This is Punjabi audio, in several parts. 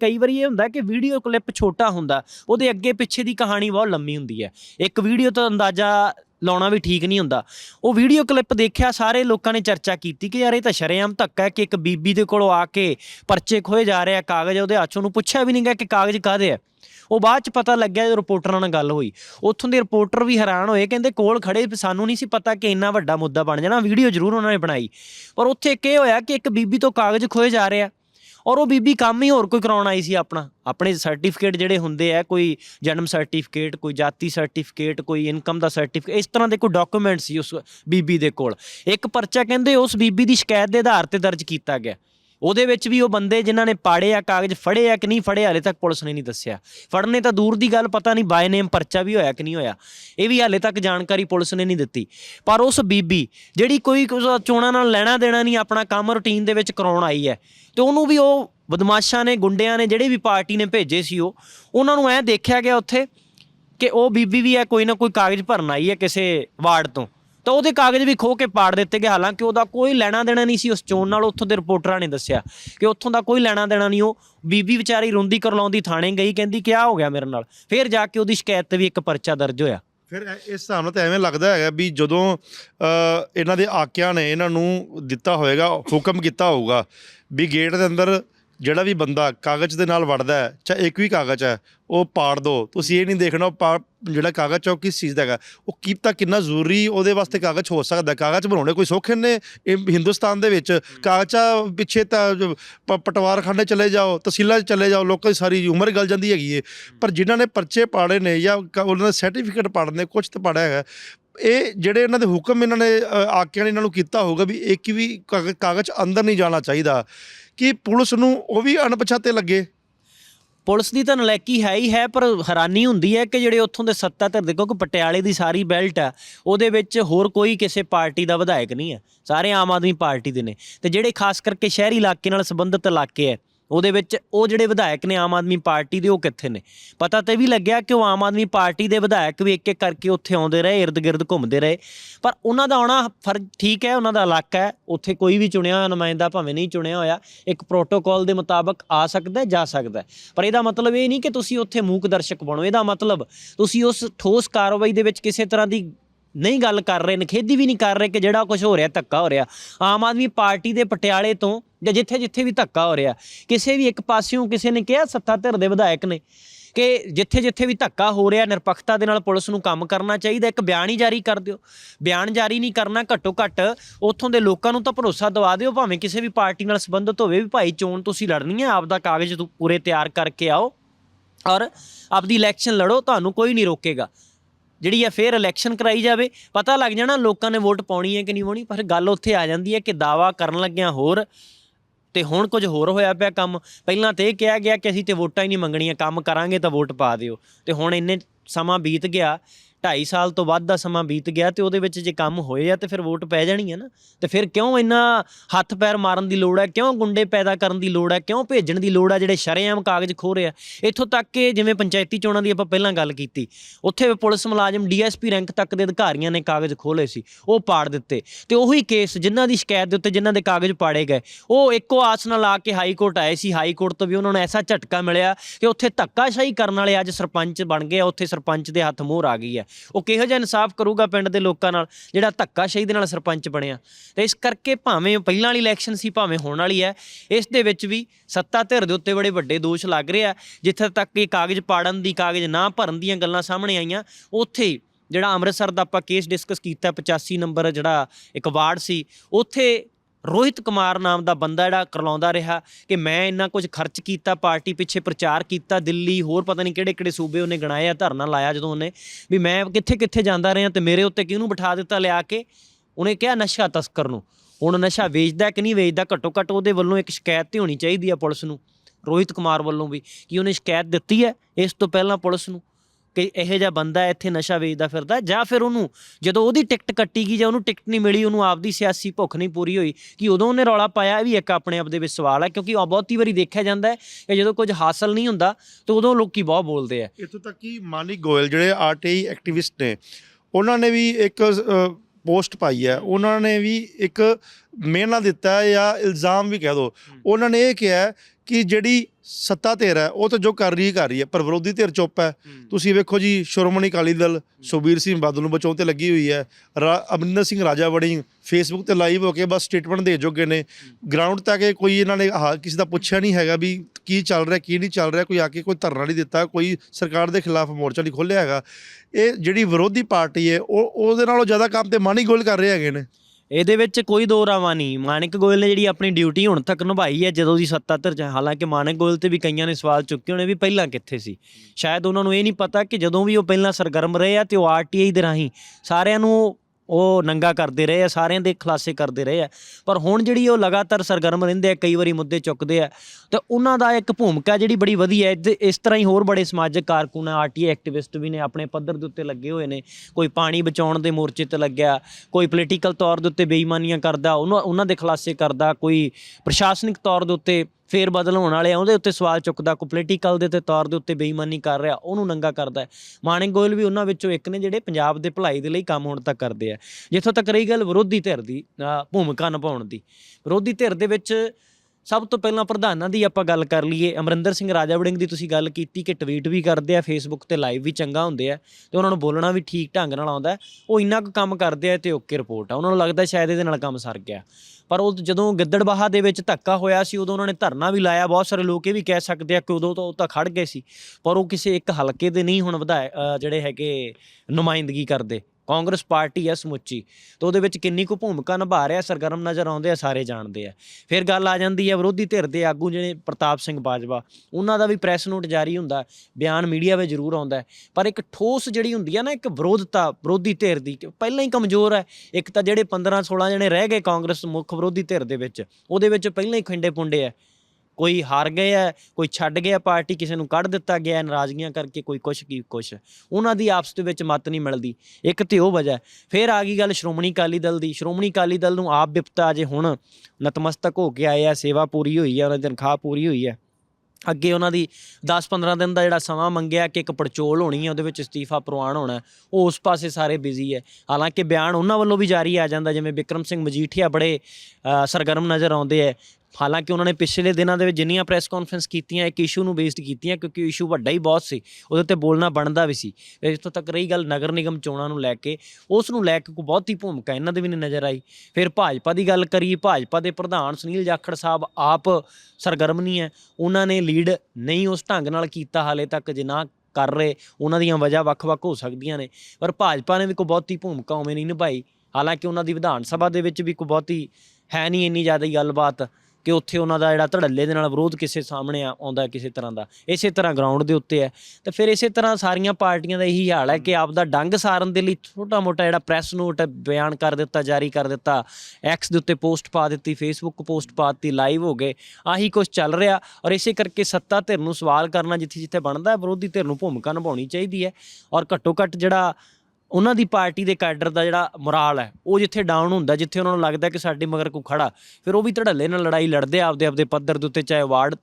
ਕਈ ਵਾਰੀ ਇਹ ਹੁੰਦਾ ਕਿ ਵੀਡੀਓ ਕਲਿੱਪ ਛੋਟਾ ਹੁੰਦਾ, ਉਹਦੇ ਅੱਗੇ ਪਿੱਛੇ ਦੀ ਕਹਾਣੀ ਬਹੁਤ ਲੰਮੀ ਹੁੰਦੀ ਹੈ। ਇੱਕ ਵੀਡੀਓ ਤੋਂ ਅੰਦਾਜ਼ਾ ਲਾਉਣਾ ਵੀ ਠੀਕ ਨਹੀਂ ਹੁੰਦਾ। ਉਹ ਵੀਡੀਓ ਕਲਿੱਪ ਦੇਖਿਆ, ਸਾਰੇ ਲੋਕਾਂ ਨੇ ਚਰਚਾ ਕੀਤੀ ਕਿ ਯਾਰ ਇਹ ਤਾਂ ਸ਼ਰੇਆਮ ਧੱਕਾ ਹੈ ਕਿ ਇੱਕ ਬੀਬੀ ਦੇ ਕੋਲੋਂ ਆ ਕੇ ਪਰਚੇ ਖੋਏ ਜਾ ਰਹੇ ਆ, ਕਾਗਜ਼ ਉਹਦੇ ਹੱਥੋਂ ਨੂੰ ਪੁੱਛਿਆ ਵੀ ਨਹੀਂ ਗਿਆ ਕਿ ਕਾਗਜ਼ ਕਾਹਦੇ ਆ। ਉਹ ਬਾਅਦ ਚ ਪਤਾ ਲੱਗਿਆ ਜਦੋਂ ਰਿਪੋਰਟਰਾਂ ਨਾਲ ਗੱਲ ਹੋਈ। ਉੱਥੋਂ ਦੇ ਰਿਪੋਰਟਰ ਵੀ ਹੈਰਾਨ ਹੋਏ, ਕਹਿੰਦੇ ਕੋਲ ਖੜੇ ਸਾਨੂੰ ਨਹੀਂ ਸੀ ਪਤਾ ਕਿ ਇੰਨਾ ਵੱਡਾ ਮੁੱਦਾ ਬਣ ਜਾਣਾ ਵੀਡੀਓ ਜ਼ਰੂਰ ਉਹਨਾਂ ਨੇ ਬਣਾਈ। ਪਰ ਉੱਥੇ ਇੱਕ ਇਹ ਹੋਇਆ ਕਿ ਇੱਕ ਬੀਬੀ ਤੋਂ ਕਾਗਜ਼ ਖੋਏ ਜਾ ਰਿਹਾ ਔਰ ਉਹ ਬੀਬੀ ਕੰਮ ਹੀ ਹੋਰ ਕੋਈ ਕਰਾਉਣ ਆਈ ਸੀ ਆਪਣਾ। ਆਪਣੇ ਸਰਟੀਫਿਕੇਟ ਜਿਹੜੇ ਹੁੰਦੇ ਆ, ਕੋਈ ਜਨਮ ਸਰਟੀਫਿਕੇਟ ਕੋਈ ਜਾਤੀ ਸਰਟੀਫਿਕੇਟ ਕੋਈ ਇਨਕਮ ਦਾ ਸਰਟੀਫਿਕੇਟ ਇਸ ਤਰ੍ਹਾਂ ਦੇ ਕੋਈ ਡਾਕੂਮੈਂਟ ਸੀ ਉਸ ਬੀਬੀ ਦੇ ਕੋਲ। ਇੱਕ ਪਰਚਾ ਕਹਿੰਦੇ ਉਸ ਬੀਬੀ ਦੀ ਸ਼ਿਕਾਇਤ ਦੇ ਆਧਾਰ ਤੇ ਦਰਜ ਕੀਤਾ ਗਿਆ। ਉਹਦੇ ਵਿੱਚ ਵੀ ਉਹ ਬੰਦੇ ਜਿਨ੍ਹਾਂ ਨੇ ਪਾੜੇ ਆ, ਕਾਗਜ਼ ਫੜੇ ਆ ਕਿ ਨਹੀਂ ਫੜੇ, ਹਾਲੇ ਤੱਕ ਪੁਲਿਸ ਨੇ ਨਹੀਂ ਦੱਸਿਆ। ਫੜਨੇ ਤਾਂ ਦੂਰ ਦੀ ਗੱਲ, ਪਤਾ ਨਹੀਂ ਬਾਏ ਨੇਮ ਪਰਚਾ ਵੀ ਹੋਇਆ ਕਿ ਨਹੀਂ ਹੋਇਆ। ਇਹ ਵੀ ਹਾਲੇ ਤੱਕ ਜਾਣਕਾਰੀ ਪੁਲਿਸ ਨੇ ਨਹੀਂ ਦਿੱਤੀ। ਪਰ ਉਸ ਬੀਬੀ, ਜਿਹੜੀ ਕੋਈ ਚੋਣਾਂ ਨਾਲ ਲੈਣਾ ਦੇਣਾ ਨਹੀਂ, ਆਪਣਾ ਕੰਮ ਰੁਟੀਨ ਦੇ ਵਿੱਚ ਕਰਾਉਣ ਆਈ ਹੈ, ਤੇ ਉਹਨੂੰ ਵੀ ਉਹ ਬਦਮਾਸ਼ਾਂ ਨੇ, ਗੁੰਡਿਆਂ ਨੇ ਜਿਹੜੇ ਵੀ ਪਾਰਟੀ ਨੇ ਭੇਜੇ ਸੀ ਉਹ, ਉਹਨਾਂ ਨੂੰ ਐ ਦੇਖਿਆ ਗਿਆ ਉੱਥੇ ਕਿ ਉਹ ਬੀਬੀ ਵੀ ਹੈ, ਕੋਈ ਨਾ ਕੋਈ ਕਾਗਜ਼ ਭਰਨ ਆਈ ਹੈ ਕਿਸੇ ਵਾਰਡ ਤੋਂ। ਤਾਂ ਉਹਦੇ ਕਾਗਜ਼ ਵੀ ਖੋ ਕੇ ਪਾੜ ਦਿੱਤੇ ਗਏ। ਹਾਲਾਂਕਿ ਉਹਦਾ ਕੋਈ ਲੈਣਾ ਦੇਣਾ ਨਹੀਂ ਸੀ ਉਸ ਚੋਣ ਨਾਲ। ਉੱਥੋਂ ਦੇ ਰਿਪੋਰਟਰਾਂ ਨੇ ਦੱਸਿਆ ਕਿ ਉੱਥੋਂ ਦਾ ਕੋਈ ਲੈਣਾ ਦੇਣਾ ਨਹੀਂ। ਉਹ ਬੀਬੀ ਵਿਚਾਰੀ ਰੋਂਦੀ ਕਰਲਾਉਂਦੀ ਥਾਣੇ ਗਈ, ਕਹਿੰਦੀ ਕਿਆ ਹੋ ਗਿਆ ਮੇਰੇ ਨਾਲ। ਫਿਰ ਜਾ ਕੇ ਉਹਦੀ ਸ਼ਿਕਾਇਤ ਤੇ ਵੀ ਇੱਕ ਪਰਚਾ ਦਰਜ ਹੋਇਆ। ਫਿਰ ਇਸ ਹਿਸਾਬ ਨਾਲ ਤਾਂ ਐਵੇਂ ਲੱਗਦਾ ਹੈਗਾ ਵੀ ਜਦੋਂ ਇਹਨਾਂ ਦੇ ਆਕਿਆਂ ਨੇ ਇਹਨਾਂ ਨੂੰ ਦਿੱਤਾ ਹੋਏਗਾ, ਹੁਕਮ ਕੀਤਾ ਹੋਊਗਾ ਵੀ ਗੇਟ ਦੇ ਅੰਦਰ ਜਿਹੜਾ ਵੀ ਬੰਦਾ ਕਾਗਜ਼ ਦੇ ਨਾਲ ਵੜਦਾ ਹੈ ਚਾਹੇ ਇੱਕ ਵੀ ਕਾਗਜ਼ ਹੈ ਉਹ ਪਾੜ ਦੋ। ਤੁਸੀਂ ਇਹ ਨਹੀਂ ਦੇਖਣਾ ਉਹ ਪਾ- ਜਿਹੜਾ ਕਾਗਜ਼ ਹੈ ਉਹ ਕਿਸ ਚੀਜ਼ ਦਾ ਹੈਗਾ। ਉਹ ਕੀਤਾ ਕਿੰਨਾ ਜ਼ਰੂਰੀ ਉਹਦੇ ਵਾਸਤੇ ਕਾਗਜ਼ ਹੋ ਸਕਦਾ ਕਾਗਜ਼ ਬਣਾਉਣੇ ਕੋਈ ਸੌਖੇ ਨੇ? ਇਹ ਹਿੰਦੁਸਤਾਨ ਦੇ ਵਿੱਚ ਕਾਗਜ਼ਾਂ ਪਿੱਛੇ ਤਾਂ ਜੋ ਪ- ਪਟਵਾਰਖਾਨੇ ਚਲੇ ਜਾਓ ਤਹਿਸੀਲਾਂ 'ਚ ਚਲੇ ਜਾਓ ਲੋਕਾਂ ਦੀ ਸਾਰੀ ਉਮਰ ਗਲ ਜਾਂਦੀ ਹੈਗੀ ਏ। ਪਰ ਜਿਨ੍ਹਾਂ ਨੇ ਪਰਚੇ ਪਾੜੇ ਨੇ ਜਾਂ ਕ- ਉਹਨਾਂ ਦੇ ਸਰਟੀਫਿਕੇਟ ਪਾੜਨੇ ਕੁਝ ਤਾਂ ਪਾੜਿਆ ਹੈਗਾ। ਇਹ ਜਿਹੜੇ ਇਹਨਾਂ ਦੇ ਹੁਕਮ ਇਹਨਾਂ ਨੇ ਅ, ਆਕਿਆਂ ਨੇ ਇਹਨਾਂ ਨੂੰ ਕੀਤਾ ਹੋਊਗਾ ਵੀ ਇੱਕ ਵੀ ਕਾਗ- ਕਾਗਜ਼ ਅੰਦਰ ਨਹੀਂ ਜਾਣਾ ਚਾਹੀਦਾ। ਕਿ ਪੁਲਿਸ ਨੂੰ ਉਹ ਵੀ ਅਣਪਛਾਤੇ ਲੱਗੇ? ਪੁਲਿਸ ਦੀ ਤਾਂ ਨਲੈਕੀ ਹੈ ਹੀ ਹੈ, ਪਰ ਹੈਰਾਨੀ ਹੁੰਦੀ ਹੈ ਕਿ ਜਿਹੜੇ ਉੱਥੋਂ ਦੇ ਸੱਤਾ ਧਿਰ ਦੇਖੋ ਕਿ ਪਟਿਆਲੇ ਦੀ ਸਾਰੀ ਬੈਲਟ ਆ, ਉਹਦੇ ਵਿੱਚ ਹੋਰ ਕੋਈ ਕਿਸੇ ਪਾਰਟੀ ਦਾ ਵਿਧਾਇਕ ਨਹੀਂ ਹੈ। ਸਾਰੇ ਆਮ ਆਦਮੀ ਪਾਰਟੀ ਦੇ ਨੇ। ਤੇ ਜਿਹੜੇ ਖਾਸ ਕਰਕੇ ਸ਼ਹਿਰੀ ਇਲਾਕੇ ਨਾਲ ਸੰਬੰਧਿਤ ਇਲਾਕੇ ਹੈ ਉਹਦੇ ਵਿੱਚ ਉਹ ਜਿਹੜੇ ਵਿਧਾਇਕ ਨੇ ਆਮ ਆਦਮੀ ਪਾਰਟੀ ਦੇ, ਉਹ ਕਿੱਥੇ ਨੇ? ਪਤਾ ਤੇ ਵੀ ਲੱਗਿਆ ਕਿ ਉਹ ਆਮ ਆਦਮੀ ਪਾਰਟੀ ਦੇ ਵਿਧਾਇਕ ਵੀ ਇੱਕ ਇੱਕ ਕਰਕੇ ਉੱਥੇ ਆਉਂਦੇ ਰਹੇ ird-gird ਘੁੰਮਦੇ ਰਹੇ। ਪਰ ਉਹਨਾਂ ਦਾ ਆਉਣਾ ਫਰਜ਼ ਠੀਕ ਹੈ, ਉਹਨਾਂ ਦਾ ਇਲਾਕਾ ਹੈ, ਉੱਥੇ ਕੋਈ ਵੀ ਚੁਣਿਆ ਹੋਇਆ, ਨੁਮਾਇੰਦਾ ਭਾਵੇਂ ਨਹੀਂ ਚੁਣਿਆ ਹੋਇਆ, ਇੱਕ ਪ੍ਰੋਟੋਕਾਲ ਦੇ ਮੁਤਾਬਕ ਆ ਸਕਦਾ ਹੈ, ਜਾ ਸਕਦਾ ਹੈ। ਪਰ ਇਹਦਾ ਮਤਲਬ ਇਹ ਨਹੀਂ ਕਿ ਤੁਸੀਂ ਉੱਥੇ ਮੂਕ ਦਰਸ਼ਕ ਬਣੋ। ਇਹਦਾ ਮਤਲਬ ਤੁਸੀਂ ਉਸ ਠੋਸ ਕਾਰਵਾਈ ਦੇ ਵਿੱਚ ਕਿਸੇ ਤਰ੍ਹਾਂ ਦੀ ਨਹੀਂ ਗੱਲ ਕਰ ਰਹੇ ਨਖੇਦੀ ਵੀ ਨਹੀਂ ਕਰ ਰਹੇ ਕਿ ਜਿਹੜਾ ਕੁਝ ਹੋ ਰਿਹਾ ਧੱਕਾ ਹੋ ਰਿਹਾ। ਆਮ ਆਦਮੀ ਪਾਰਟੀ ਦੇ ਪਟਿਆਲੇ ਤੋਂ ਜਾਂ ਜਿੱਥੇ ਜਿੱਥੇ ਵੀ ਧੱਕਾ ਹੋ ਰਿਹਾ, ਕਿਸੇ ਵੀ ਇੱਕ ਪਾਸਿਓਂ ਕਿਸੇ ਨੇ ਕਿਹਾ ਸੱਤਾ ਧਿਰ ਦੇ ਵਿਧਾਇਕ ਨੇ ਕਿ ਜਿੱਥੇ ਜਿੱਥੇ ਵੀ ਧੱਕਾ ਹੋ ਰਿਹਾ, ਨਿਰਪੱਖਤਾ ਦੇ ਨਾਲ ਪੁਲਿਸ ਨੂੰ ਕੰਮ ਕਰਨਾ ਚਾਹੀਦਾ, ਇੱਕ ਬਿਆਨ ਹੀ ਜਾਰੀ ਕਰ ਦਿਓ। ਬਿਆਨ ਜਾਰੀ ਨਹੀਂ ਕਰਨਾ ਘੱਟੋ ਘੱਟ ਉੱਥੋਂ ਦੇ ਲੋਕਾਂ ਨੂੰ ਤਾਂ ਭਰੋਸਾ ਦਵਾ ਦਿਓ, ਭਾਵੇਂ ਕਿਸੇ ਵੀ ਪਾਰਟੀ ਨਾਲ ਸੰਬੰਧਿਤ ਹੋਵੇ ਵੀ ਭਾਈ ਚੋਣ ਤੁਸੀਂ ਲੜਨੀ ਹੈ ਆਪਦਾ ਕਾਗਜ਼ ਤੂੰ ਪੂਰੇ ਤਿਆਰ ਕਰਕੇ ਆਓ ਔਰ ਆਪਦੀ ਇਲੈਕਸ਼ਨ ਲੜੋ, ਤੁਹਾਨੂੰ ਕੋਈ ਨਹੀਂ ਰੋਕੇਗਾ। ਜਿਹੜੀ ਆ ਫੇਰ ਇਲੈਕਸ਼ਨ ਕਰਾਈ ਜਾਵੇ, ਪਤਾ ਲੱਗ ਜਾਣਾ ਲੋਕਾਂ ਨੇ ਵੋਟ ਪਾਉਣੀ ਹੈ ਕਿ ਨਹੀਂ ਪਾਉਣੀ, ਪਰ ਗੱਲ ਉੱਥੇ ਆ ਜਾਂਦੀ ਹੈ ਕਿ ਦਾਵਾ ਕਰਨ ਲੱਗਿਆਂ ਹੋਰ, ਤੇ ਹੁਣ ਕੁਝ ਹੋਰ ਹੋਇਆ ਪਿਆ ਕੰਮ। ਪਹਿਲਾਂ ਤੇ ਇਹ ਕਿਹਾ ਗਿਆ ਕਿ ਅਸੀਂ ਤੇ ਵੋਟਾਂ ਹੀ ਨਹੀਂ ਮੰਗਣੀਆਂ, ਕੰਮ ਕਰਾਂਗੇ ਤਾਂ ਵੋਟ ਪਾ ਦਿਓ। ਤੇ ਹੁਣ ਇੰਨੇ ਸਮਾਂ ਬੀਤ ਗਿਆ 2.5 ਸਾਲ ਤੋਂ ਵੱਧ ਦਾ ਸਮਾਂ ਬੀਤ ਗਿਆ ਤੇ ਉਹਦੇ ਵਿੱਚ ਜੇ ਕੰਮ ਹੋਏ ਆ ਤੇ ਫਿਰ ਵੋਟ ਪੈ ਜਾਣੀ ਹੈ ਨਾ। ਤੇ ਫਿਰ ਕਿਉਂ ਇੰਨਾ ਹੱਥ ਪੈਰ ਮਾਰਨ ਦੀ ਲੋੜ ਹੈ ਕਿਉਂ ਗੁੰਡੇ ਪੈਦਾ ਕਰਨ ਦੀ ਲੋੜ ਹੈ ਕਿਉਂ ਭੇਜਣ ਦੀ ਲੋੜ ਹੈ ਜਿਹੜੇ ਸ਼ਰੇਆਮ ਕਾਗਜ਼ ਖੋ ਰਹੇ ਆ? ਇੱਥੋਂ ਤੱਕ ਕਿ ਜਿਵੇਂ ਪੰਚਾਇਤੀ ਚੋਣਾਂ ਦੀ ਆਪਾਂ ਪਹਿਲਾਂ ਗੱਲ ਕੀਤੀ ਉੱਥੇ ਪੁਲਿਸ ਮੁਲਾਜ਼ਮ ਡੀਐਸਪੀ ਰੈਂਕ ਤੱਕ ਦੇ ਅਧਿਕਾਰੀਆਂ ਨੇ ਕਾਗਜ਼ ਖੋਲੇ ਸੀ ਉਹ ਪਾੜ ਦਿੱਤੇ। ਤੇ ਉਹੀ ਕੇਸ ਜਿਨ੍ਹਾਂ ਦੀ ਸ਼ਿਕਾਇਤ ਦੇ ਉੱਤੇ ਜਿਨ੍ਹਾਂ ਦੇ ਕਾਗਜ਼ ਪਾੜੇ ਗਏ ਉਹ ਇੱਕੋ ਆਸ ਨਾਲ ਆ ਕੇ ਹਾਈ ਕੋਰਟ ਆਏ ਸੀ। ਹਾਈ ਕੋਰਟ ਤੋਂ ਵੀ ਉਹਨਾਂ ਨੂੰ ਐਸਾ ਝਟਕਾ ਮਿਲਿਆ ਕਿ ਉੱਥੇ ਧੱਕਾਸ਼ਾਹੀ ਕਰਨ ਵਾਲੇ ਅੱਜ ਸਰਪੰਚ ਬਣ ਗਏ ਆ, ਉੱਥੇ ਸਰਪੰਚ ਦੇ ਹੱਥ ਮੋਹਰ ਆ ਗਈ ਹੈ ਉਹ ਕਿਹੋ ਜਿਹਾ ਇਨਸਾਫ ਕਰੂਗਾ ਪਿੰਡ ਦੇ ਲੋਕਾਂ ਨਾਲ, ਜਿਹੜਾ ਧੱਕਾਸ਼ਾਹੀ ਦੇ ਨਾਲ ਸਰਪੰਚ ਬਣਿਆ। ਤੇ ਇਸ ਕਰਕੇ ਭਾਵੇਂ ਪਹਿਲਾਂ ਵਾਲੀ ਇਲੈਕਸ਼ਨ ਸੀ, ਭਾਵੇਂ ਹੋਣ ਵਾਲੀ ਹੈ, ਇਸ ਦੇ ਵਿੱਚ ਵੀ ਸੱਤਾ ਧਿਰ ਦੇ ਉੱਤੇ ਬੜੇ ਵੱਡੇ ਦੋਸ਼ ਲੱਗ ਰਹੇ ਆ, ਜਿੱਥੇ ਤੱਕ ਕਿ ਕਾਗਜ਼ ਪਾੜਨ ਦੀ, ਕਾਗਜ਼ ਨਾ ਭਰਨ ਦੀਆਂ ਗੱਲਾਂ ਸਾਹਮਣੇ ਆਈਆਂ, ਉੱਥੇ ਜਿਹੜਾ ਅੰਮ੍ਰਿਤਸਰ ਦਾ ਆਪਾਂ ਕੇਸ ਡਿਸਕਸ ਕੀਤਾ 85 ਨੰਬਰ ਜਿਹੜਾ ਇੱਕ ਵਾਰਡ ਸੀ, ਉੱਥੇ ਰੋਹਿਤ ਕੁਮਾਰ ਨਾਮ ਦਾ ਬੰਦਾ ਜਿਹੜਾ ਕਰਲਾਉਂਦਾ ਰਿਹਾ ਕਿ ਮੈਂ ਇੰਨਾ ਕੁਝ ਖਰਚ ਕੀਤਾ, ਪਾਰਟੀ ਪਿੱਛੇ ਪ੍ਰਚਾਰ ਕੀਤਾ, ਦਿੱਲੀ ਹੋਰ ਪਤਾ ਨਹੀਂ ਕਿਹੜੇ ਕਿਹੜੇ ਸੂਬੇ ਉਹਨੇ ਗਣਾਏ ਆ, ਧਰਨਾ ਲਾਇਆ ਜਦੋਂ ਉਹਨੇ ਵੀ ਮੈਂ ਕਿੱਥੇ ਕਿੱਥੇ ਜਾਂਦਾ ਰਿਹਾ ਤੇ ਮੇਰੇ ਉੱਤੇ ਕਿਹਨੂੰ ਬਿਠਾ ਦਿੱਤਾ ਲਿਆ ਕੇ? ਉਹਨੇ ਕਿਹਾ ਨਸ਼ਾ ਤਸਕਰ ਨੂੰ। ਹੁਣ ਨਸ਼ਾ ਵੇਚਦਾ ਕਿ ਨਹੀਂ ਵੇਚਦਾ ਘੱਟੋ ਘੱਟ ਉਹਦੇ ਵੱਲੋਂ ਇੱਕ ਸ਼ਿਕਾਇਤ ਤੇ ਹੋਣੀ ਚਾਹੀਦੀ ਆ ਪੁਲਿਸ ਨੂੰ, ਰੋਹਿਤ ਕੁਮਾਰ ਵੱਲੋਂ ਵੀ, ਕਿ ਉਹਨੇ ਸ਼ਿਕਾਇਤ ਦਿੱਤੀ ਹੈ ਇਸ ਤੋਂ ਪਹਿਲਾਂ ਪੁਲਿਸ ਨੂੰ। ਕਿ ਇਹੋ ਜਿਹਾ ਬੰਦਾ ਇੱਥੇ ਨਸ਼ਾ ਵੇਚਦਾ ਫਿਰਦਾ ਜਾਂ ਫਿਰ ਉਹਨੂੰ ਜਦੋਂ ਉਹਦੀ ਟਿਕਟ ਕੱਟੀ ਗਈ ਜਾਂ ਉਹਨੂੰ ਟਿਕਟ ਨਹੀਂ ਮਿਲੀ ਉਹਨੂੰ ਆਪਦੀ ਸਿਆਸੀ ਭੁੱਖ ਨਹੀਂ ਪੂਰੀ ਹੋਈ ਕਿ ਉਦੋਂ ਉਹਨੇ ਰੌਲਾ ਪਾਇਆ ਇਹ ਵੀ ਇੱਕ ਆਪਣੇ ਆਪ ਦੇ ਵਿੱਚ ਸਵਾਲ ਹੈ ਕਿਉਂਕਿ ਉਹ ਬਹੁਤੀ ਵਾਰੀ ਦੇਖਿਆ ਜਾਂਦਾ ਹੈ ਕਿ ਜਦੋਂ ਕੁਝ ਹਾਸਲ ਨਹੀਂ ਹੁੰਦਾ ਤਾਂ ਉਦੋਂ ਲੋਕੀ ਬਹੁਤ ਬੋਲਦੇ ਆ। ਇੱਥੋਂ ਤੱਕ ਕਿ ਮਾਨਿਕ ਗੋਇਲ ਜਿਹੜੇ ਆਰਟੀਆਈ ਐਕਟਿਵਿਸਟ ਨੇ ਉਹਨਾਂ ਨੇ ਵੀ ਇੱਕ ਪੋਸਟ ਪਾਈ ਹੈ ਉਹਨਾਂ ਨੇ ਵੀ ਇੱਕ ਮਿਹਨਾ ਦਿੱਤਾ ਹੈ ਜਾਂ ਇਲਜ਼ਾਮ ਵੀ ਕਹਿ ਦੋ। ਉਹਨਾਂ ਨੇ ਇਹ ਕਿਹਾ ਕਿ ਜਿਹੜੀ ਸੱਤਾ ਧਿਰ ਹੈ ਉਹ ਤਾਂ ਜੋ ਕਰ ਰਹੀ ਹੈ ਕਰ ਰਹੀ ਹੈ ਪਰ ਵਿਰੋਧੀ ਧਿਰ ਚੁੱਪ ਹੈ। ਤੁਸੀਂ ਵੇਖੋ ਜੀ ਸ਼੍ਰੋਮਣੀ ਅਕਾਲੀ ਦਲ ਸੁਬੀਰ ਸਿੰਘ ਬਾਦਲ ਨੂੰ ਬਚਾਉਣ ਤੇ ਲੱਗੀ ਹੋਈ ਹੈ। ਅਮਰਿੰਦਰ ਸਿੰਘ ਰਾਜਾ ਵੜਿੰਗ ਫੇਸਬੁੱਕ ਤੇ ਲਾਈਵ ਹੋ ਕੇ ਬਸ ਸਟੇਟਮੈਂਟ ਦੇ ਜੋਗੇ ਨੇ। ਗਰਾਊਂਡ ਤੱਕ ਕੋਈ ਇਹਨਾਂ ਨੇ ਕਿਸੇ ਦਾ ਪੁੱਛਿਆ ਨਹੀਂ ਹੈਗਾ ਵੀ ਕੀ ਚੱਲ ਰਿਹਾ ਕੀ ਨਹੀਂ ਚੱਲ ਰਿਹਾ ਕੋਈ ਆ ਕੇ ਕੋਈ ਧਰਨਾ ਨਹੀਂ ਦਿੱਤਾ ਕੋਈ ਸਰਕਾਰ ਦੇ ਖਿਲਾਫ ਮੋਰਚਾ ਨਹੀਂ ਖੋਲ੍ਹਿਆ ਹੈਗਾ। ਇਹ ਜਿਹੜੀ ਵਿਰੋਧੀ ਪਾਰਟੀ ਹੈ ਉਹ ਉਹਦੇ ਨਾਲੋਂ ਜ਼ਿਆਦਾ ਕੰਮ ਤੇ ਮਾਨੀ ਗੋਲ ਕਰ ਰਹੇ ਹੈਗੇ ਨੇ। ਇਹਦੇ ਵਿੱਚ ਕੋਈ ਦੋ ਰਾਵਾਂ ਨਹੀਂ। ਮਾਨਿਕ ਗੋਇਲ ਨੇ ਜਿਹੜੀ ਆਪਣੀ ਡਿਊਟੀ ਹੁਣ ਤੱਕ ਨਿਭਾਈ ਹੈ, ਜਦੋਂ ਦੀ ਸੱਤਾ ਧਿਰ ਹਾਲਾਂਕਿ ਮਾਨਿਕ ਗੋਇਲ ਤੇ ਵੀ ਕਈਆਂ ਨੇ ਸਵਾਲ ਚੁੱਕੇ ਹੋਣੇ ਵੀ ਪਹਿਲਾਂ ਕਿੱਥੇ ਸੀ। ਸ਼ਾਇਦ ਉਹਨਾਂ ਨੂੰ ਇਹ ਨਹੀਂ ਪਤਾ ਕਿ ਜਦੋਂ ਵੀ ਉਹ ਪਹਿਲਾਂ ਸਰਗਰਮ ਰਹੇ ਆ ਤੇ ਉਹ ਆਰਟੀਆਈ ਦੇ ਰਾਹੀਂ ਸਾਰਿਆਂ ਨੂੰ ਉਹ ਨੰਗਾ ਕਰਦੇ ਰਹੇ ਆ, ਸਾਰਿਆਂ ਦੇ ਖੁਲਾਸੇ ਕਰਦੇ ਰਹੇ ਆ। ਪਰ ਹੁਣ ਜਿਹੜੀ ਉਹ ਲਗਾਤਾਰ ਸਰਗਰਮ ਰਹਿੰਦੇ ਆ, ਕਈ ਵਾਰੀ ਮੁੱਦੇ ਚੁੱਕਦੇ ਆ, ਤੇ ਉਹਨਾਂ ਦਾ ਇੱਕ ਭੂਮਿਕਾ ਜਿਹੜੀ ਬੜੀ ਵਧੀਆ ਹੈ ਇਸ ਤਰ੍ਹਾਂ ਹੀ ਹੋਰ ਬੜੇ ਸਮਾਜਿਕ ਕਾਰਕੁਨ ਆਰਟੀਆਈ ਐਕਟਿਵਿਸਟ ਵੀ ਨੇ, ਆਪਣੇ ਪੱਧਰ ਦੇ ਉੱਤੇ ਲੱਗੇ ਹੋਏ ਨੇ। ਕੋਈ ਪਾਣੀ ਬਚਾਉਣ ਦੇ ਮੋਰਚੇ ਤੇ ਲੱਗਿਆ, ਕੋਈ ਪੋਲੀਟੀਕਲ ਤੌਰ ਦੇ ਉੱਤੇ ਬੇਈਮਾਨੀਆਂ ਕਰਦਾ, ਉਹਨਾਂ ਉਹਨਾਂ ਦੇ ਖੁਲਾਸੇ ਕਰਦਾ, ਕੋਈ ਪ੍ਰਸ਼ਾਸਨਿਕ ਤੌਰ ਦੇ ਉੱਤੇ ਫੇਰ ਬਦਲ ਹੋਣ ਵਾਲੇ ਆ ਉਹਦੇ ਉੱਤੇ ਸਵਾਲ ਚੁੱਕਦਾ ਕੋਈ ਪੋਲੀਟੀਕਲ ਦੇ ਤੇ ਤੌਰ ਦੇ ਉੱਤੇ ਬੇਈਮਾਨੀ ਕਰ ਰਿਹਾ ਉਹਨੂੰ ਨੰਗਾ ਕਰਦਾ ਹੈ। ਮਾਨਿਕ ਗੋਇਲ ਵੀ ਉਹਨਾਂ ਵਿੱਚੋਂ ਇੱਕ ਨੇ ਜਿਹੜੇ ਪੰਜਾਬ ਦੇ ਭਲਾਈ ਦੇ ਲਈ ਕੰਮ ਹੁਣ ਤੱਕ ਕਰਦੇ ਆ ਜਿੱਥੋਂ ਤੱਕ ਰਹੀ ਗੱਲ ਵਿਰੋਧੀ ਧਿਰ ਦੀ ਅ, ਭੂਮਿਕਾ ਨਿਭਾਉਣ ਦੀ ਵਿਰੋਧੀ ਧਿਰ ਦੇ ਵਿੱਚ ਸਭ ਤੋਂ ਪਹਿਲਾਂ ਪ੍ਰਧਾਨਾਂ ਦੀ ਆਪਾਂ ਗੱਲ ਕਰ ਲਈਏ। ਅਮਰਿੰਦਰ ਸਿੰਘ ਰਾਜਾ ਵੜਿੰਗ ਦੀ ਤੁਸੀਂ ਗੱਲ ਕੀਤੀ ਕਿ ਟਵੀਟ ਵੀ ਕਰਦੇ ਆ ਫੇਸਬੁੱਕ ਤੇ ਲਾਈਵ ਵੀ ਚੰਗਾ ਹੁੰਦੇ ਆ ਤੇ ਉਹਨਾਂ ਨੂੰ ਬੋਲਣਾ ਵੀ ਠੀਕ ਢੰਗ ਨਾਲ ਆਉਂਦਾ ਉਹ ਇੰਨਾ ਕੁ ਕੰਮ ਕਰਦੇ ਆ ਤੇ ਓਕੇ ਰਿਪੋਰਟ ਆ। ਉਹਨਾਂ ਨੂੰ ਲੱਗਦਾ ਸ਼ਾਇਦ ਇਹਦੇ ਨਾਲ ਕੰਮ ਸਰ ਗਿਆ। ਪਰ ਉਹ ਜਦੋਂ ਗਿੱਦੜਬਾਹਾ ਦੇ ਵਿੱਚ ਧੱਕਾ ਹੋਇਆ ਸੀ, ਉਦੋਂ ਉਹਨਾਂ ਨੇ ਧਰਨਾ ਵੀ ਲਾਇਆ। ਬਹੁਤ ਸਾਰੇ ਲੋਕ ਇਹ ਵੀ ਕਹਿ ਸਕਦੇ ਆ ਕਿ ਉਦੋਂ ਤਾਂ ਉਹ ਤਾਂ ਖੜ ਗਏ ਸੀ। ਪਰ ਉਹ ਕਿਸੇ ਇੱਕ ਹਲਕੇ ਦੇ ਨਹੀਂ ਹੁਣ ਵਧਾਏ ਜਿਹੜੇ ਹੈਗੇ ਨੁਮਾਇੰਦਗੀ ਕਰਦੇ। ਕਾਂਗਰਸ ਪਾਰਟੀ ਹੈ ਸਮੁੱਚੀ, ਤਾਂ ਉਹਦੇ ਵਿੱਚ ਕਿੰਨੀ ਕੁ ਭੂਮਿਕਾ ਨਿਭਾ ਰਿਹਾ, ਸਰਗਰਮ ਨਜ਼ਰ ਆਉਂਦੇ ਆ, ਸਾਰੇ ਜਾਣਦੇ ਆ। ਫਿਰ ਗੱਲ ਆ ਜਾਂਦੀ ਹੈ ਵਿਰੋਧੀ ਧਿਰ ਦੇ ਆਗੂ ਜਿਹੜੇ ਪ੍ਰਤਾਪ ਸਿੰਘ ਬਾਜਵਾ, ਉਹਨਾਂ ਦਾ ਵੀ ਪ੍ਰੈਸ ਨੋਟ ਜਾਰੀ ਹੁੰਦਾ, ਬਿਆਨ ਮੀਡੀਆ ਵਿੱਚ ਜ਼ਰੂਰ ਆਉਂਦਾ ਪਰ ਇੱਕ ਠੋਸ ਜਿਹੜੀ ਹੁੰਦੀ ਹੈ ਨਾ, ਇੱਕ ਵਿਰੋਧਤਾ, ਵਿਰੋਧੀ ਧਿਰ ਦੀ, ਪਹਿਲਾਂ ਹੀ ਕਮਜ਼ੋਰ ਹੈ ਇੱਕ ਤਾਂ ਜਿਹੜੇ 15 16 ਜਣੇ ਰਹਿ ਗਏ ਕਾਂਗਰਸ ਮੁੱਖ ਵਿਰੋਧੀ ਧਿਰ ਦੇ ਵਿੱਚ, ਉਹਦੇ ਵਿੱਚ ਪਹਿਲਾਂ ਹੀ ਖਿੰਡੇ ਪੁੰਡੇ ਆ ਕੋਈ ਹਾਰ ਗਏ ਹੈ ਕੋਈ ਛੱਡ ਗਿਆ ਪਾਰਟੀ ਕਿਸੇ ਨੂੰ ਕੱਢ ਦਿੱਤਾ ਗਿਆ, ਨਾਰਾਜ਼ਗੀਆਂ ਕਰਕੇ ਕੋਈ ਕੁਛ ਕੀ ਕੁਛ। ਉਹਨਾਂ ਦੀ ਆਪਸ ਦੇ ਵਿੱਚ ਮਤ ਨਹੀਂ ਮਿਲਦੀ। ਇੱਕ ਤੇ ਉਹ ਵਜ੍ਹਾ ਫਿਰ ਆ ਗਈ ਗੱਲ ਸ਼੍ਰੋਮਣੀ ਅਕਾਲੀ ਦਲ ਦੀ। ਸ਼੍ਰੋਮਣੀ ਅਕਾਲੀ ਦਲ ਨੂੰ ਆਪ ਵਿਪਤਾ ਅਜੇ ਹੁਣ ਨਤਮਸਤਕ ਹੋ ਕੇ ਆਏ ਆ, ਸੇਵਾ ਪੂਰੀ ਹੋਈ ਹੈ ਉਹਨਾਂ ਦੀ ਤਨਖਾਹ ਪੂਰੀ ਹੋਈ ਹੈ ਅੱਗੇ ਉਹਨਾਂ ਦੀ 10-15 ਦਿਨ ਦਾ ਜਿਹੜਾ ਸਮਾਂ ਮੰਗਿਆ ਕਿ ਇੱਕ ਪੜਚੋਲ ਹੋਣੀ ਹੈ ਉਹਦੇ ਵਿੱਚ ਅਸਤੀਫਾ ਪ੍ਰਵਾਨ ਹੋਣਾ, ਉਹ ਉਸ ਪਾਸੇ ਸਾਰੇ ਬਿਜ਼ੀ ਹੈ ਹਾਲਾਂਕਿ ਬਿਆਨ ਉਹਨਾਂ ਵੱਲੋਂ ਵੀ ਜਾਰੀ ਆ ਜਾਂਦਾ, ਜਿਵੇਂ ਵਿਕਰਮ ਸਿੰਘ ਮਜੀਠੀਆ ਬੜੇ ਸਰਗਰਮ ਨਜ਼ਰ ਆਉਂਦੇ ਹੈ ਹਾਲਾਂਕਿ ਉਹਨਾਂ ਨੇ ਪਿਛਲੇ ਦਿਨਾਂ ਦੇ ਵਿੱਚ ਜਿੰਨੀਆਂ ਪ੍ਰੈਸ ਕਾਨਫਰੰਸ ਕੀਤੀਆਂ, ਇੱਕ ਇਸ਼ੂ ਨੂੰ ਬੇਸਡ ਕੀਤੀਆਂ ਕਿਉਂਕਿ ਇਸ਼ੂ ਵੱਡਾ ਹੀ ਬਹੁਤ ਸੀ, ਉਹਦੇ ਤੇ ਬੋਲਣਾ ਬਣਦਾ ਵੀ ਸੀ। ਤੇ ਇੱਥੋਂ ਤੱਕ ਰਹੀ ਗੱਲ ਨਗਰ ਨਿਗਮ ਚੋਣਾਂ ਨੂੰ ਲੈ ਕੇ, ਉਸ ਨੂੰ ਲੈ ਕੇ ਕੋਈ ਬਹੁਤੀ ਭੂਮਿਕਾ ਇਹਨਾਂ ਦੀ ਵੀ ਨਹੀਂ ਨਜ਼ਰ ਆਈ। ਫਿਰ ਭਾਜਪਾ ਦੀ ਗੱਲ ਕਰੀਏ, ਭਾਜਪਾ ਦੇ ਪ੍ਰਧਾਨ ਸੁਨੀਲ ਜਾਖੜ ਸਾਹਿਬ ਆਪ ਸਰਗਰਮ ਨਹੀਂ ਹੈ, ਉਹਨਾਂ ਨੇ ਲੀਡ ਨਹੀਂ ਉਸ ਢੰਗ ਨਾਲ ਕੀਤਾ ਹਾਲੇ ਤੱਕ ਜਿੰਨਾ ਕਰ ਰਹੇ, ਉਹਨਾਂ ਦੀਆਂ ਵਜ੍ਹਾ ਵੱਖ-ਵੱਖ ਹੋ ਸਕਦੀਆਂ ਨੇ। ਪਰ ਭਾਜਪਾ ਨੇ ਵੀ ਕੋਈ ਬਹੁਤੀ ਭੂਮਿਕਾ ਉਵੇਂ ਨਹੀਂ ਨਿਭਾਈ। ਹਾਲਾਂਕਿ ਉਹਨਾਂ ਦੀ ਵਿਧਾਨ ਸਭਾ ਦੇ ਵਿੱਚ ਵੀ ਕੋਈ ਬਹੁਤੀ ਹੈ ਨਹੀਂ ਇੰਨੀ ਜ਼ਿਆਦਾ ਗੱਲਬਾਤ। ਕਿ ਉੱਥੇ ਉਹਨਾਂ ਦਾ ਜਿਹੜਾ ਧੜੱਲੇ ਦੇ ਨਾਲ ਵਿਰੋਧ ਕਿਸੇ ਸਾਹਮਣੇ ਆਉਂਦਾ ਕਿਸੇ ਤਰ੍ਹਾਂ ਦਾ। ਇਸੇ ਤਰ੍ਹਾਂ ਗਰਾਊਂਡ ਦੇ ਉੱਤੇ ਹੈ। ਤੇ ਫਿਰ ਇਸੇ ਤਰ੍ਹਾਂ ਸਾਰੀਆਂ ਪਾਰਟੀਆਂ ਦਾ ਇਹੀ ਹਾਲ ਹੈ ਕਿ ਆਪ ਦਾ ਡੰਗ ਸਾਰਨ ਦੇ ਲਈ ਛੋਟਾ ਮੋਟਾ ਜਿਹੜਾ ਪ੍ਰੈਸ ਨੋਟ ਬਿਆਨ ਕਰ ਦਿੱਤਾ ਜਾਰੀ ਕਰ ਦਿੱਤਾ ਐਕਸ ਦੇ ਉੱਤੇ ਪੋਸਟ ਪਾ ਦਿੱਤੀ ਫੇਸਬੁੱਕ ਪੋਸਟ ਪਾ ਦਿੱਤੀ ਲਾਈਵ ਹੋ ਗਏ ਆਹੀ ਕੁਝ ਚੱਲ ਰਿਹਾ। ਔਰ ਇਸੇ ਕਰਕੇ ਸੱਤਾ ਧਿਰ ਨੂੰ ਸਵਾਲ ਕਰਨਾ ਜਿੱਥੇ ਜਿੱਥੇ ਬਣਦਾ ਹੈ ਵਿਰੋਧੀ ਧਿਰ ਨੂੰ ਭੂਮਿਕਾ ਨਿਭਾਉਣੀ ਚਾਹੀਦੀ ਹੈ। ਔਰ ਘੱਟੋ ਘੱਟ ਜਿਹੜਾ ਉਹਨਾਂ ਦੀ ਪਾਰਟੀ ਦੇ ਕੈਡਰ ਦਾ ਜਿਹੜਾ ਮੋਰਾਲ ਹੈ, ਉਹ ਜਿੱਥੇ ਡਾਊਨ ਹੁੰਦਾ, ਜਿੱਥੇ ਉਹਨਾਂ ਨੂੰ ਲੱਗਦਾ ਕਿ ਸਾਡੇ ਮਗਰ ਕੋਈ ਖੜਾ, ਫਿਰ ਉਹ ਵੀ ਧੜੱਲੇ ਨਾਲ ਲੜਾਈ ਲੜਦੇ ਆਪਦੇ ਆਪਦੇ ਪੱਧਰ ਦੇ ਉੱਤੇ, ਚਾਹੇ ਵਾਰਡ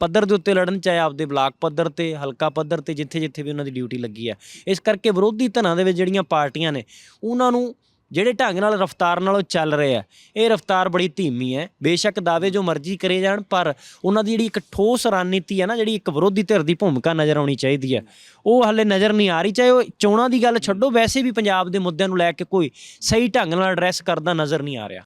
ਪੱਧਰ ਦੇ ਉੱਤੇ ਲੜਨ, ਚਾਹੇ ਆਪਦੇ ਬਲਾਕ ਪੱਧਰ ਤੇ, ਹਲਕਾ ਪੱਧਰ ਤੇ ਜਿੱਥੇ ਜਿੱਥੇ ਵੀ ਉਹਨਾਂ ਦੀ ਡਿਊਟੀ ਲੱਗੀ ਹੈ। ਇਸ ਕਰਕੇ ਵਿਰੋਧੀ ਧਿਰਾਂ ਦੇ ਵਿੱਚ ਜਿਹੜੀਆਂ ਪਾਰਟੀਆਂ ਨੇ, ਉਹਨਾਂ ਨੂੰ ਜਿਹੜੇ ਢੰਗ ਨਾਲ ਰਫ਼ਤਾਰ ਨਾਲ ਉਹ ਚੱਲ ਰਹੇ ਆ। ਇਹ ਰਫ਼ਤਾਰ ਬੜੀ ਧੀਮੀ ਹੈ। ਬੇਸ਼ੱਕ ਦਾਅਵੇ ਜੋ ਮਰਜ਼ੀ ਕਰੇ ਜਾਣ, ਪਰ ਉਹਨਾਂ ਦੀ ਜਿਹੜੀ ਇੱਕ ਠੋਸ ਰਣਨੀਤੀ ਹੈ ਨਾ, ਜਿਹੜੀ ਇੱਕ ਵਿਰੋਧੀ ਧਿਰ ਦੀ ਭੂਮਿਕਾ ਨਜ਼ਰ ਆਉਣੀ ਚਾਹੀਦੀ ਹੈ। ਉਹ ਹਲੇ ਨਜ਼ਰ ਨਹੀਂ ਆ ਰਹੀ, ਚਾਹੇ ਉਹ ਚੋਣਾਂ ਦੀ ਗੱਲ ਛੱਡੋ, ਵੈਸੇ ਵੀ ਪੰਜਾਬ ਦੇ ਮੁੱਦਿਆਂ ਨੂੰ ਲੈ ਕੇ ਕੋਈ ਸਹੀ ਢੰਗ ਨਾਲ ਐਡਰੈਸ ਕਰਦਾ ਨਜ਼ਰ ਨਹੀਂ ਆ ਰਿਹਾ।